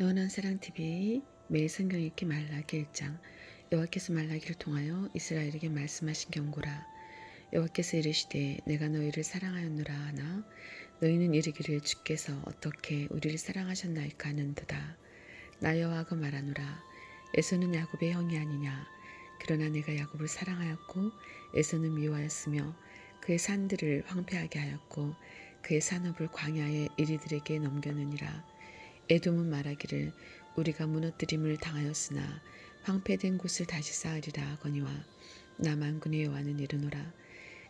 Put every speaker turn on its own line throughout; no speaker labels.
영원한 사랑 TV 매일 성경 읽기 말라기 1장. 여호와께서 말라기를 통하여 이스라엘에게 말씀하신 경고라. 여호와께서 이르시되 내가 너희를 사랑하였노라 하나 너희는 이르기를 주께서 어떻게 우리를 사랑하셨나이까 하는도다. 나 여호와가 말하노라. 에서는 야곱의 형이 아니냐? 그러나 내가 야곱을 사랑하였고 에서는 미워하였으며 그의 산들을 황폐하게 하였고 그의 산업을 광야의 이리들에게 넘겼느니라 에돔은 말하기를 우리가 무너뜨림을 당하였으나 황폐된 곳을 다시 쌓으리라 하거니와 나 만군의 여호와는 이르노라.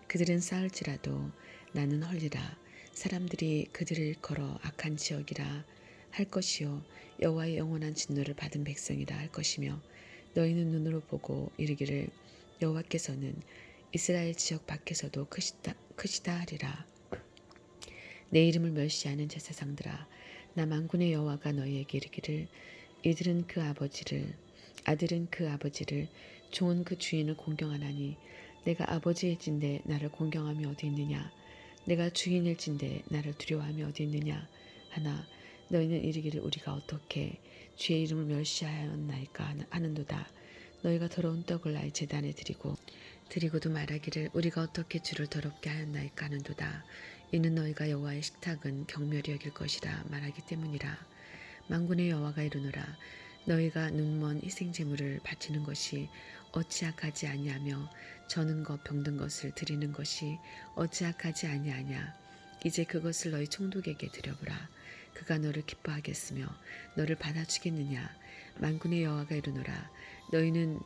그들은 쌓을지라도 나는 헐리라. 사람들이 그들을 걸어 악한 지역이라 할 것이요 여호와의 영원한 진노를 받은 백성이라 할 것이며 너희는 눈으로 보고 이르기를 여호와께서는 이스라엘 지역 밖에서도 크시다, 크시다 하리라. 내 이름을 멸시하는 제사장들아 나 만군의 여호와가 너희에게 이르기를 이들은 그 아버지를 아들은 그 아버지를 종은 그 주인을 공경하나니 내가 아버지일진데 나를 공경함이 어디 있느냐? 내가 주인일진데 나를 두려워함이 어디 있느냐? 하나 너희는 이르기를 우리가 어떻게 주의 이름을 멸시하였나이까 하는도다 너희가 더러운 떡을 나의 제단에 드리고 드리고도 말하기를 우리가 어떻게 주를 더럽게 하였나이까 하는도다. 이는 너희가 여호와의 식탁은 경멸이 여길 것이라 말하기 때문이라. 만군의 여호와가 이르노라. 너희가 눈먼 희생 제물을 바치는 것이 어찌 악하지 아니하며 저는 것 병든 것을 드리는 것이 어찌 악하지 아니하냐. 이제 그것을 너희 총독에게 드려보라 그가 너를 기뻐하겠으며 너를 받아주겠느냐? 만군의 여호와가 이르노라. 너희는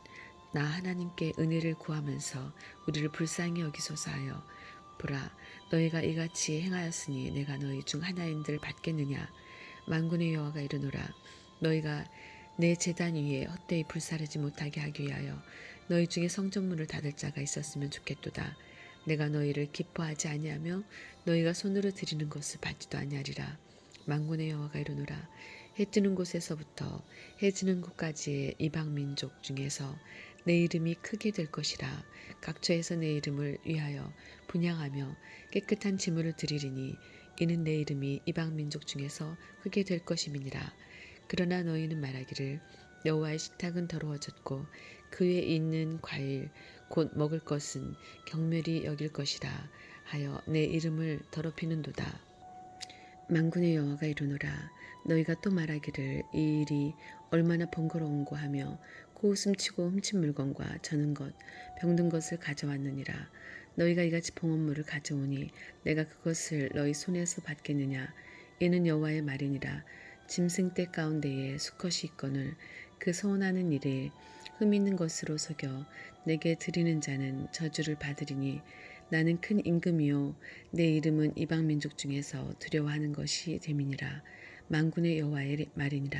나 하나님께 은혜를 구하면서 우리를 불쌍히 여기소서 하여 보라 너희가 이같이 행하였으니 내가 너희 중 하나인들 받겠느냐? 만군의 여호와가 이르노라. 너희가 내 제단 위에 헛되이 불사르지 못하게 하기 위하여 너희 중에 성전문을 닫을 자가 있었으면 좋겠도다. 내가 너희를 기뻐하지 아니하며 너희가 손으로 드리는 것을 받지도 아니하리라 만군의 여호와가 이르노라. 해 뜨는 곳에서부터 해 지는 곳까지의 이방 민족 중에서 내 이름이 크게 될 것이라. 각처에서 내 이름을 위하여 분양하며 깨끗한 지물을 드리리니 이는 내 이름이 이방 민족 중에서 크게 될 것임이니라. 그러나 너희는 말하기를 여호와의 식탁은 더러워졌고 그 위에 있는 과일 곧 먹을 것은 경멸이 여길 것이라 하여 내 이름을 더럽히는도다 만군의 여호와가 이르노라. 너희가 또 말하기를 이 일이 얼마나 번거로운고 하며 코웃음치고 훔친 물건과 저는 것 병든 것을 가져왔느니라. 너희가 이같이 봉헌물을 가져오니 내가 그것을 너희 손에서 받겠느냐? 이는 여호와의 말이니라. 짐승 떼 가운데에 수컷이 있거늘 그 서원하는 일에 흠 있는 것으로 속여 내게 드리는 자는 저주를 받으리니 나는 큰 임금이요. 내 이름은 이방 민족 중에서 두려워하는 것이 됨이니라. 만군의 여호와의 말이니라